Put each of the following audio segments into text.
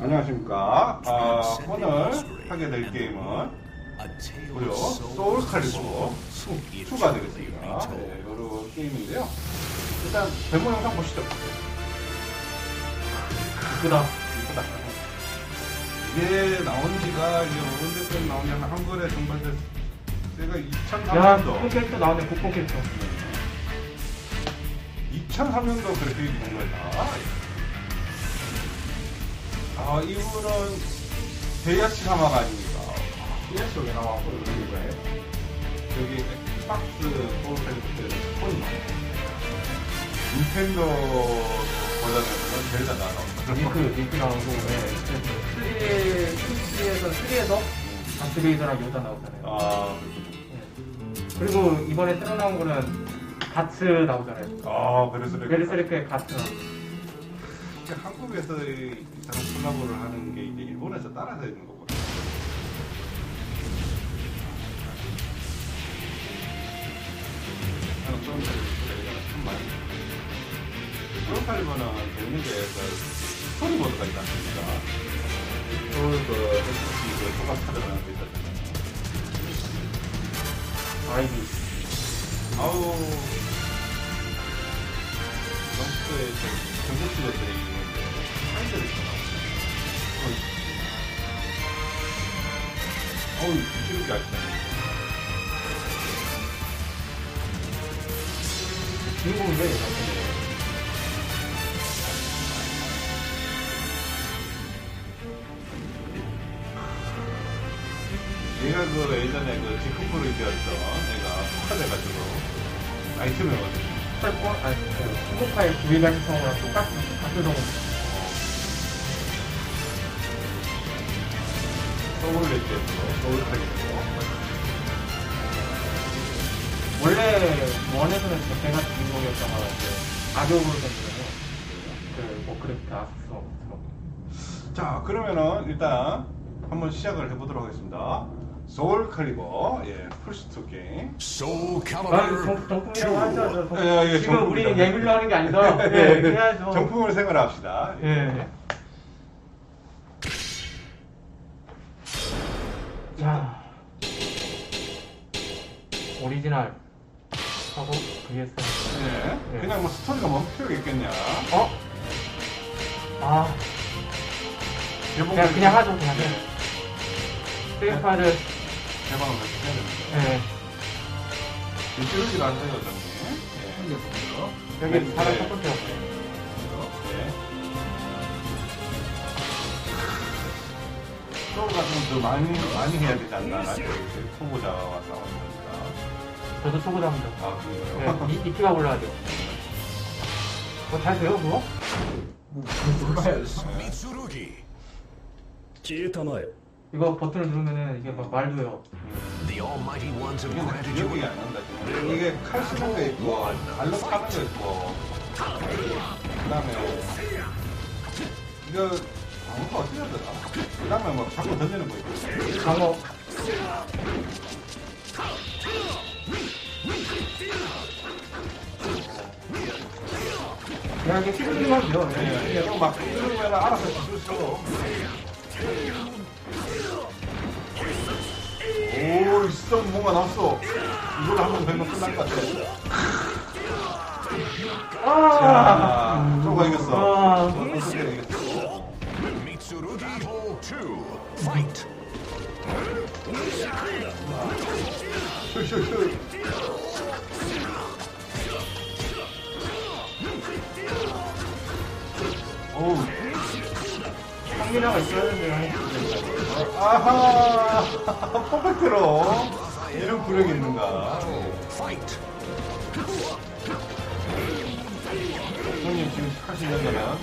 안녕하십니까. 아, 오늘 하게 될 게임은 무려 소울 칼리버 2가 되겠습니다. 네, 여러 게임인데요. 일단 데모 영상 보시죠. 이쁘다. 이쁘다. 이게 나온 지가 이제 언제쯤 나오냐면 한글에 정말 제가 야, 2003년도 국뽕 캐릭터 나오네, 국뽕 캐릭터. 2003년도 그렇게 입은 거다. 아, 이분은 데이아치 사마가 아닙니까? 데이아치 왜 나와? 이거에 여기 엑스박스 소울패드 스폰이 나와. 닌텐도 버전에서는 젤다 나와. 링크, 링크 나오고, 네. 3D, 3D에서, 3D에서 다스베이더랑 요다 나오잖아요. 아, 네. 그리고 이번에 새로 나온 거는 가츠 나오잖아요. 아, 이렇게 베르세르크의 가츠 나오고. 한국에서 이 이상한 콜라보를 하는 게 이제 일본에서 따라서 있는 거거든요. 그런 칼리버가 참 많이 그런 칼리버는 재밌는 게그 스토리보드가 있지 않습니까? 서울 그 SC 그 초밥 카드라는 게 있었잖아요. 아이디. 아우 영수의 전국 시대들이 있는데 사이즈를 있잖아. 어우 미치겠게 아시네. 주인공인데. 얘가 그 예전에 그 지크프로 입었던 애가 폭파돼가지고 아이템이거든요. 펄포, 아니, 그, 후보파의 구이간 성우랑 똑같은, 같은 성우. 서울 넷째도 서울 칼리도 원래, 원에서는 진짜 걔가 주인공이었다가, 이제, 악역으로 생기잖아요. 그, 워크래프트 아스스로. 자 그러면은 일단 한번 시작을 해보도록 하겠습니다. 소울 칼리버 예 플스2 게임. Soul 아, Calibur 정, 정품이라고 하죠. 저, 예, 예, 지금 우리 정품이라고. 예밀로 하는 게 아니다. 예, 해야죠. 정품을 생활합시다. 예. 자. 오리지널 하고 VS. 예. 예. 그냥 뭐 스토리가 뭔 필요가 있겠냐. 어? 아, 그냥 그냥 하죠, 그냥. 해. 세이프파를 해방을 다시 해야 됩니다. 네. 지금 찌르지가 않아요, 어차피. 네. 생겼어요. 네, 여기 네. 바로 첫 번째 왔어요. 네. 서울 같은 더 많이 많이 해야 되지 않나? 초보자 왔다 왔다. 저도 초보자입니다. 아 그래요? 네, 이피가 올라가죠. 뭐잘 돼요 그거? 음, 뭐 몰라요. 기타마요. 이거 버튼을 누르면은 이게 막 말도 해요. The Almighty Ones have 이게 granted you 기억이 안 난다 지금. 이게 칼 쓰는 게 있고 게 있고 그다음에 이거 방어가 어떻게 해야 되나? 그다음에 뭐 자꾸 던지는 거 있고 방어. 그냥 이게 휘둘리면 돼요. 예. 예, 이거 막 누르면 알아서 쓸 수. 오, 있어 뭔가 나왔어. 이걸로 한번 되면 끝날 것 같아. 아! 자, 저거 이겼어. 아. 어떻게 이겼어? Mitsurugi Hole 2 있어야 되는데. 아하! 퍼펙트로. 이런 구력이 있는가. 형님 지금 하시려면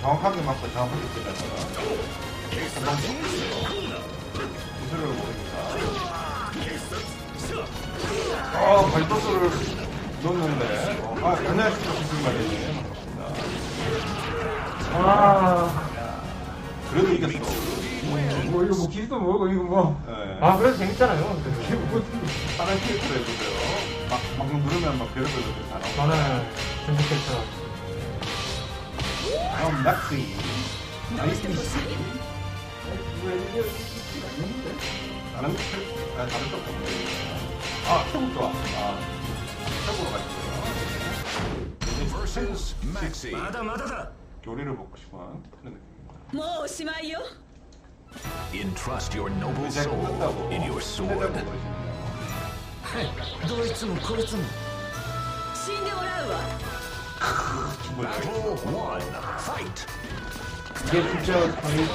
정확하게 맞고 정확하게. 한번 기술을 모르니까. 아, 발도수를 넣었는데. 어, 아, 안녕하십니까. 기술 말이네. 반갑습니다. 아. 길도 모르고 이거 뭐. 네. 아 그래도 재밌잖아요. 다른 캐릭터 해보세요. 막, 막 누르면 막 별의별 것들 다 나오고. 저는 전직 캐릭터. 다음 낙지. 나이스 미스. 다른 캐릭터, 아, 다른 쪽 보면 아, 태국 좋아. 아, 태국으로 가시죠. 마다 마다다. 요리를 먹고 싶어 하는 느낌입니다. 뭐 오시마요? Entrust your noble 이제 soul 끝났다고 in your sword. 해달라고 그러시네요 どいつもこいつも死んでもらうわ 뭐 Battle one. Fight. 이게 진짜 거의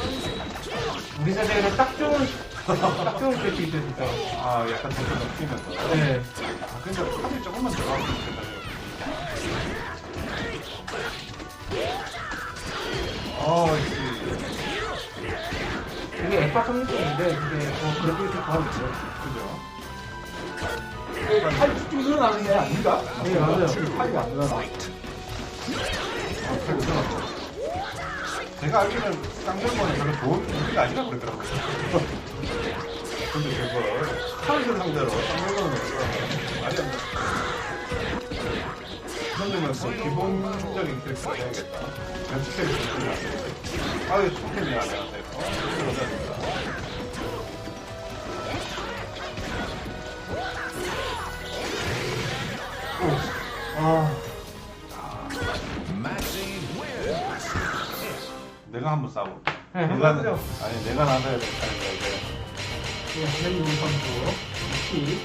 우리 세대에는 딱 좋은 딱 좋은 캐릭터 진짜. 아 약간 대전 넘기면서 네. 아 근데 탑이 조금만 들어가면 좋겠다 아 되게 앱박 성능인데 그게 뭐 그래도 이렇게 가겠죠. 그죠 팔이 쭉 늘어나는 게 아닌가? 네 맞아요. 팔이 안 늘어나. Fight. 제가 알기로는 쌍절곤이 별로 좋은 무기가 아니라 그러더라고요 근데 그걸 카르드 상대로 쌍절곤을 말이 안 돼. 이 정도면 뭐 기본적인 캐릭터 해야겠다 전체 캐릭터 해야겠다 아유 총템이 안녕하세요 그러다니까 아. 내가 한번 싸워볼게 네, 내가 한번. 아니 내가 차례가 이제 네, 한현민 선수 키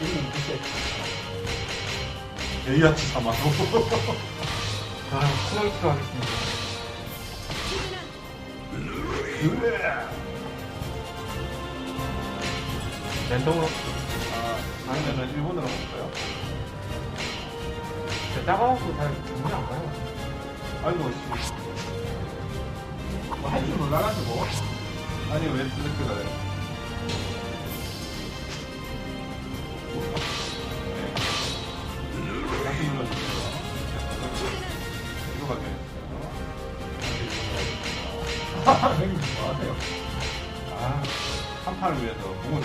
이름 무슨 데이아치 사마로 아 스노이트로 하겠습니다. 랜덤으로 아, 아니면은 일본으로 갈까요? 진짜 작아갖고 잘 정리 안 가요. 아이고 씨 뭐할 줄 몰라가지고. 아니 왜 슬래크가 돼? 아, 한 판을 위해서 공을.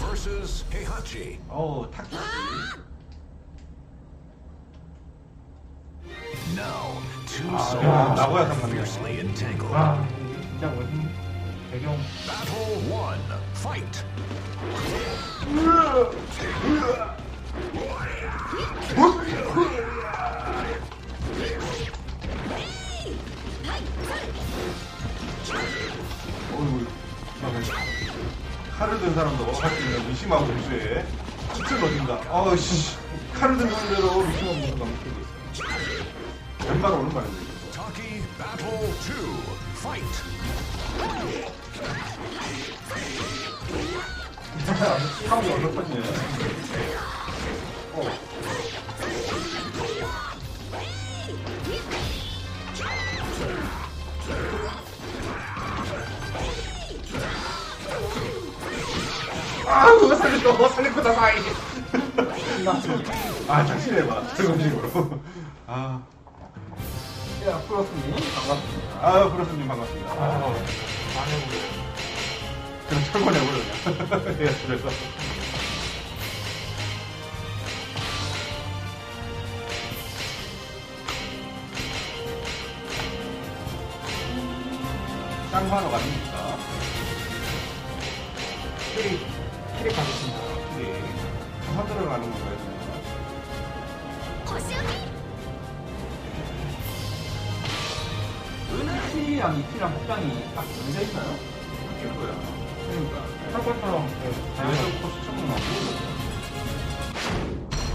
Versus Heihachi. 어우, 탁. Now, two 야, souls 나고야 상관이야. fiercely entangled. 아 진짜 멋진 배경. Battle one. Fight. 어이구, 든 사람도 할수 있는 미심하고 무수해. 진짜 넣어진다. 아우씨. 칼을 든 상대로 미심하고 무수가 묶이고 있어. 왼발 Battle two. Fight. 상이 어렵거든요. 어. 살렸어. 살렸고 다 사이. 아, 다시 해봐. 저금식으로. 아, 야 프로스님 반갑습니다. 아, 프로스님 반갑습니다. 아 망해보려. 그럼 철거내버려. 내가 그래서. 쌍화로 가십니까? 키리 키리 가겠습니다. 네. 쌍화 들어가는 건가요? 키랑 이 키랑 복장이 딱 정해져 있나요? 바뀔 거야. 그러니까 철권처럼 계속 코스튬은 나오고.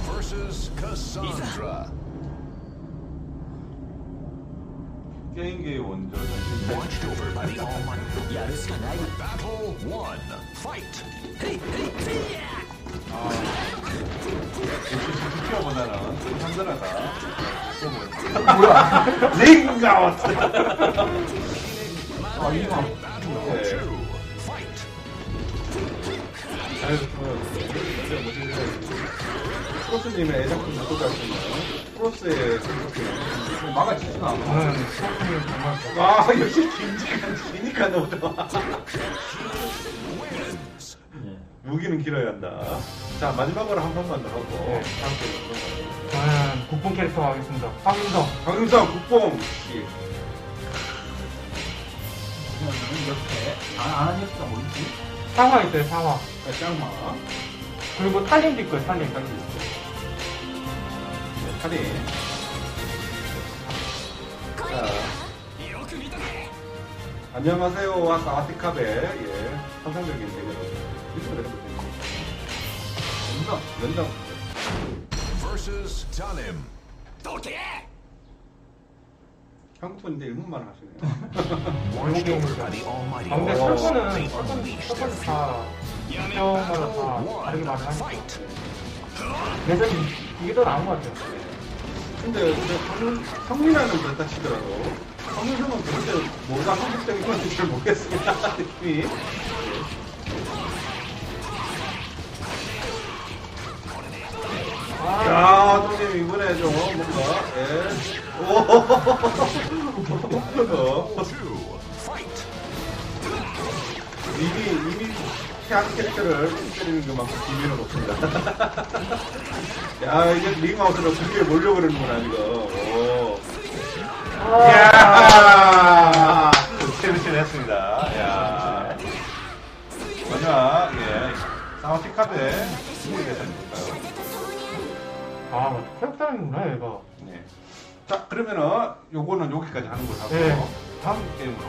Versus Cassandra. 게임계의 원조 Watched over by the Almighty. Yeah, this can I. Battle one. Fight. Hey, hey, hey, 시켜보다는 좀 한결하다 뭐야 링가웃 아 이거 Battle two. Fight. 잘해줬어요 프로스님의 애작품 갖고 가시나요? 프로스의 생각이 막아지지나 저는 프로스님 정말 아 역시 기니까 너무 좋아 무기는 길어야 한다 자 마지막으로 한 번만 더 하고 다음 주 저는 국뽕 캐릭터 하겠습니다. 황인성. 강윤상 국뽕 씨. 그러면은 옆에 안 하는 옆에가 뭐 있지? 상화 있어요, 상화. 짱마. 그리고 탈림도 있고요, 탈림. 짱도 차례. 자. 안녕하세요. 아사와티카베. 예. 환상적인 대결. 이거 내가 볼때 연장, 연장. versus Tanim. 한국 분인데 일본말 하시네요. 아, 근데. 철거는, 철거는 다, 인정마다 다 다르게 말을 하니까. 이- 이게 더 나은 것 같아요. 근데, 근데 성민, 성민아는 그렇다 치더라도 성민 형은 그런데 뭐가 한국적인 건지 잘 모르겠습니다. 느낌이. 아, 야, 동님 이번에 좀 뭔가 예. 오. Two. Fight. 이미 이미 태양 캐릭터를 때리는 것만큼 비밀은 없습니다. 야, 이제 링아웃으로 분위기에 몰려 그러는구나 이거. 오. 아, 야, 재밌게 했습니다. 야, 마지막 예, 사우티카베 승리 대상일까요? 아, 맞다. 태국 사람이구나, 얘가. 네. 자, 그러면은 요거는 여기까지 하는 걸로 하고 네. 다음 게임으로